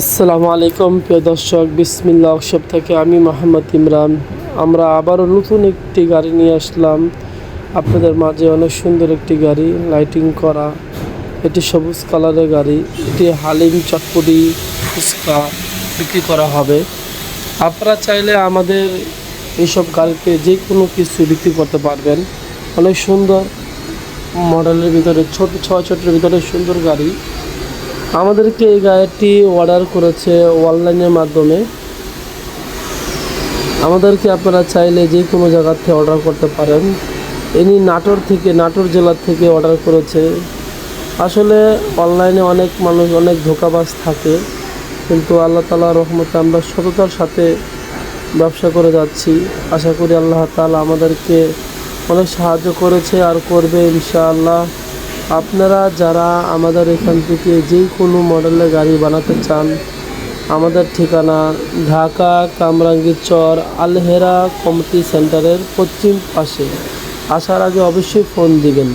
আসসালামু আলাইকুম, প্রিয় দর্শক বিসমিল্লা ওয়ার্কশপ থেকে আমি মোহাম্মদ ইমরান। আমরা আবারও নতুন একটি গাড়ি নিয়ে আসলাম। আপনাদের মাঝে অনেক সুন্দর একটি গাড়ি লাইটিং করা। এটি সবুজ কালারের গাড়ি। এটি হালিম চটপটি ফুচকা বিক্রি করা হবে। আপনারা চাইলে আমাদের এইসব গাড়িতে যে কোনো কিছু বিক্রি করতে পারবেন। অনেক সুন্দর মডেলের ভিতরে, ছোট ছয় ছোটের ভিতরে সুন্দর গাড়ি। আমাদেরকে এই গাড়িটি অর্ডার করেছে অনলাইনের মাধ্যমে। আমাদেরকে আপনারা চাইলে যে কোনো জায়গার থেকে অর্ডার করতে পারেন। ইনি নাটোর থেকে, নাটোর জেলার থেকে অর্ডার করেছে। আসলে অনলাইনে অনেক মানুষ, অনেক ধোকাবাজ থাকে। কিন্তু আল্লাহ তালার রহমতে আমরা সততার সাথে ব্যবসা করে যাচ্ছি। আশা করি আল্লাহ তালা আমাদেরকে অনেক সাহায্য করেছে আর করবে ইনশাআল্লাহ। আপনারা যারা আমাদের এখান থেকে যে কোনো মডেলের গাড়ি বানাতে চান, আমাদের ঠিকানা ঢাকা কামরাঙ্গীর চর, আলহেরা কমিটি সেন্টারের পশ্চিম পাশে। আসার আগে অবশ্যই ফোন দিবেন।